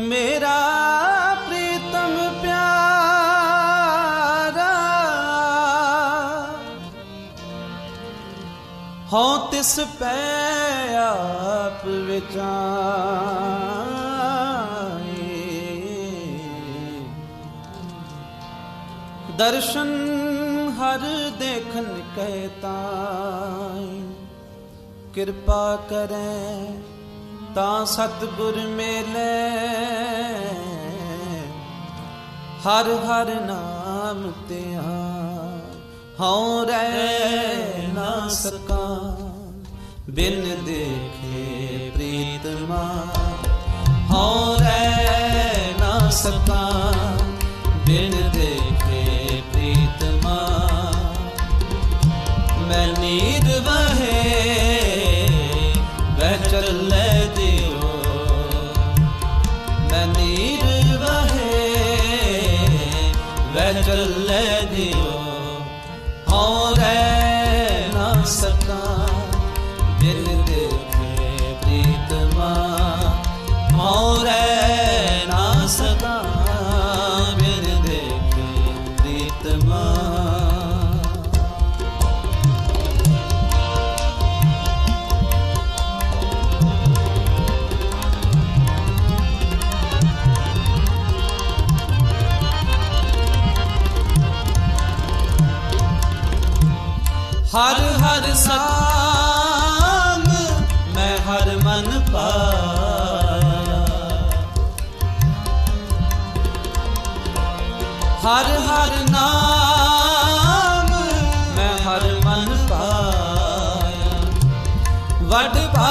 ਮੇਰਾ ਪ੍ਰੀਤਮ ਪਿਆਰਾ। ਹਉ ਤਿਸ ਪੈ ਆਪ ਵਿਚਾਏ। ਦਰਸ਼ਨ ਹਰ ਦੇਖਨ ਕੈ ਤਾਈ ਕਿਰਪਾ ਕਰੈ ਤਾਂ ਸਤਿਗੁਰ ਮੇਲੇ। ਹਰ ਹਰ ਨਾਮ ਤੇ ਹਉ ਰਹਿ ਨਾ ਸਕਾਂ। ਬਿਨ ਦੇਖੇ ਪ੍ਰੀਤਮਾ। ਹਰ ਹਰ ਨਾਮ ਮੈਂ ਹਰ ਮਨ ਪਾਇਆ। ਵਡ ਭਾਗੀ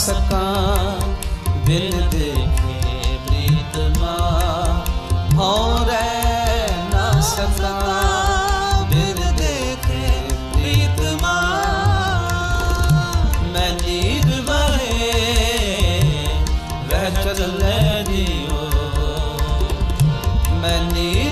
ਸਕਾਂ ਬਿਨ ਦੇਖੇ ਪ੍ਰੀਤਮਾ ਹਉ ਰਹਿ ਨਾ ਸਕਾਂ ਬਿਨ ਦੇਖੇ ਪ੍ਰੀਤਮਾ ਮੈਂ ਨੀਂਦ ਵਹੇ ਵਹਿ ਚੱਲੇ ਦਿਓ ਮੈਂ ਨੀਂਦ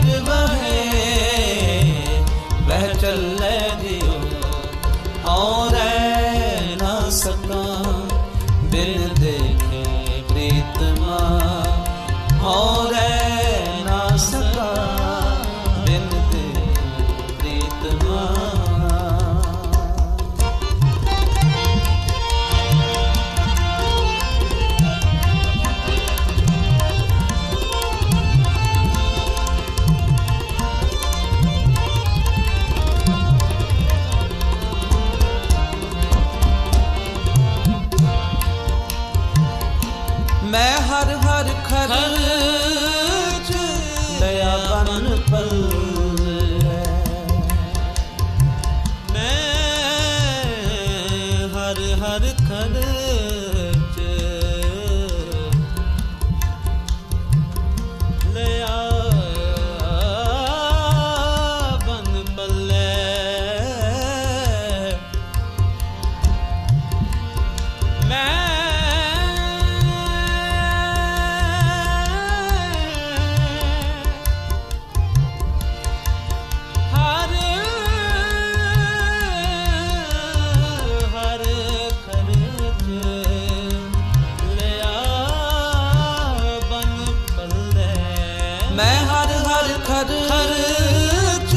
ਖਰਚ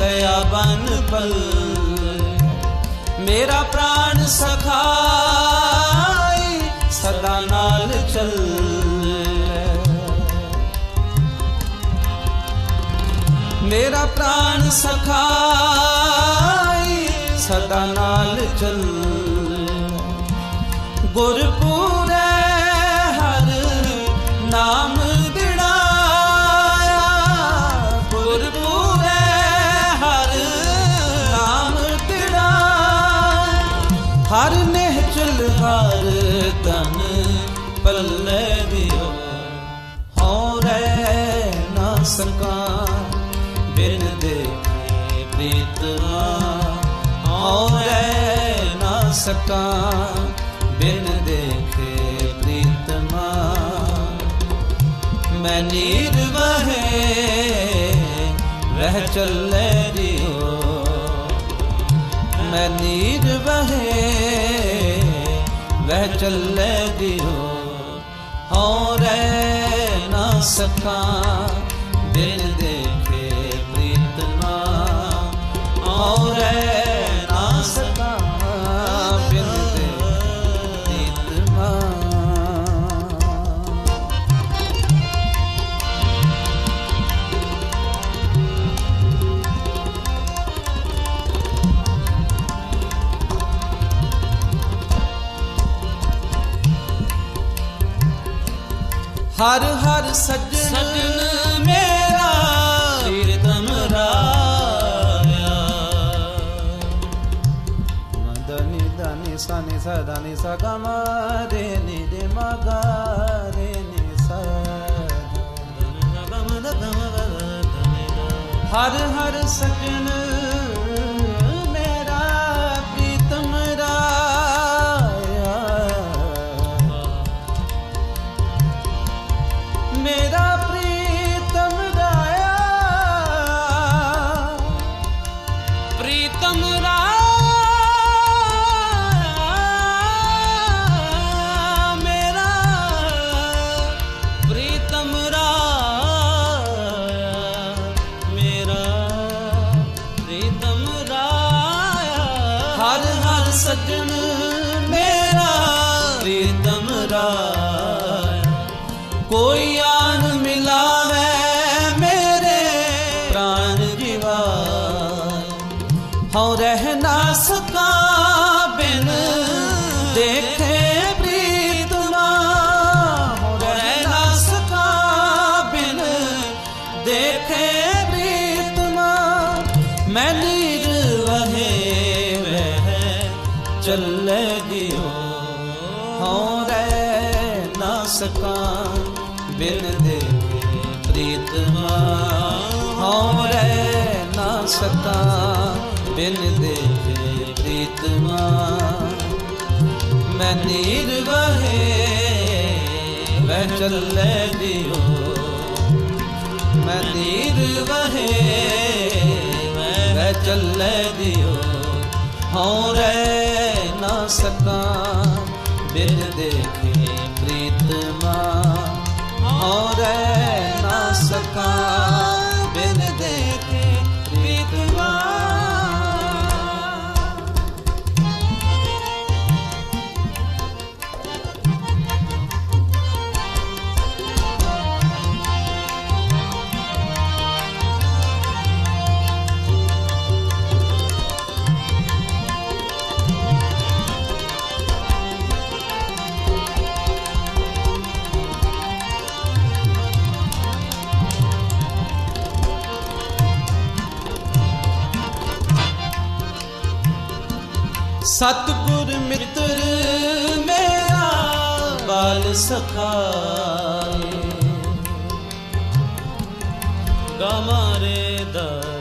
ਲਿਆ ਬਨ ਪੱਲੇ ਮੇਰਾ ਪ੍ਰਾਣ ਸਖਾਈ ਸਦਾ ਨਾਲ ਚੱਲ। ਮੇਰਾ ਪ੍ਰਾਣ ਸਖਾਈ ਸਦਾ ਨਾਲ ਚੱਲ। ਗੁਰ ਨਾ ਸਕਾ ਬਿਨ ਦੇਖੇ ਪ੍ਰੀਤਮਾ ਹਉ ਰਹਿ ਨਾ ਸਕਾ ਬਿਨ ਦੇਖੇ ਪ੍ਰੀਤਮਾ ਮੈਂ ਨੀਰ ਵਹੇ ਰਹਿ ਚੱਲੇ ਦਿਓ ਮੈਂ ਨੀਰ ਵਹੇ ਵਹਿ ਚੱਲੇ ਹਰ ਹਰ ਸੱਜਣ ਸੱਜਣ ਮੇਰਾ ਪ੍ਰੀਤਮ ਰਾਇਆ ਮਦਨੀ ਦਨੀ ਸਨੀ ਸਦਨੀ ਸਗਮ ਰੇ ਨੀ ਦੇ ਮਗਾ ਰੇ ਨੀ ਸ ਹਰ ਹਰ ਸੱਜਣ ਸਕਾ ਬਿਨ ਦੇਖੇ ਪ੍ਰੀਤਮਾ ਮੈਂ ਨੀਰ ਵਹੇ ਵਹਿ ਚੱਲੇ ਦਿਓ। ਮੈਂ ਨੀਰ ਵਹੇ ਵਹਿ ਚੱਲੇ ਦਿਓ। ਹਉ ਰਹਿ ਨਾ ਸਕਾ ਬਿਨ ਦੇਖੇ ਪ੍ਰੀਤਮਾ। ਹਉ ਰਹਿ ਨਾ ਸਕਾ ਸਤਿਗੁਰ ਮਿੱਤਰ ਮੇਰਾ ਬਾਲ ਸਖਾਏ। ਗਮਰੇ ਦਾਏ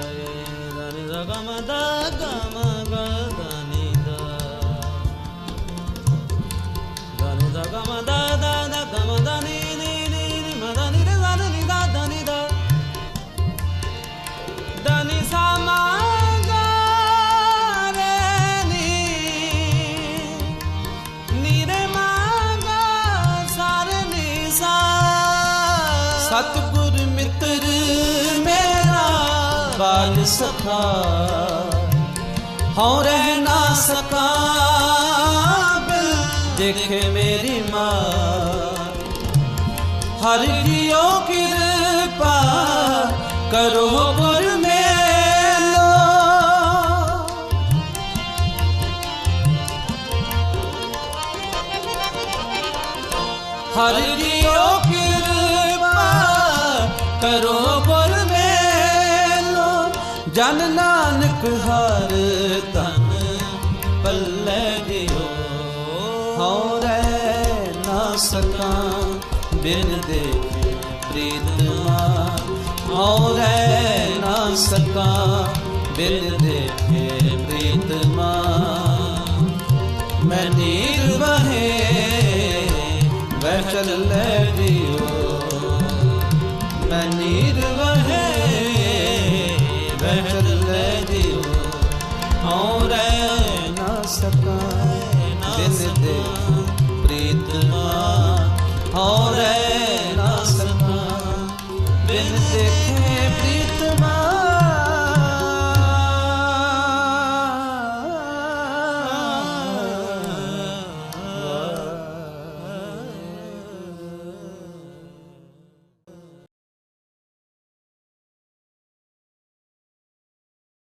ਸਤਿਗੁਰ ਮਿੱਤਰ ਮੇਰਾ ਬਾਲ ਸਖਾ। ਹਉ ਰਹਿ ਨਾ ਸਕਾ ਬਿਲ ਦੇਖੇ ਮੇਰੀ ਮਾਂ। ਹਰ ਜੀਓ ਕਿਰਪਾ ਕਰੋ ਗੁਰ ਮੇਲੋ। ਹਰ ਜੀਓ ਕਰੋ ਗੁਰ ਮੇਲੋ, ਜਨ ਨਾਨਕ ਹਰ ਤਨ ਪੱਲੇ ਦਿਓ। ਸਕਾਂ ਬਿਨ ਦੇਖੇ ਪ੍ਰੀਤਮਾ ਔਰ ਨਾ ਸਕਾਂ ਬਿਨ ਦੇਖੇ ਪ੍ਰੀਤਮਾ ਮੈਂ ਨੀਰ ਨਾ ਸਕਾ ਬਿਨ ਦੇਖੇ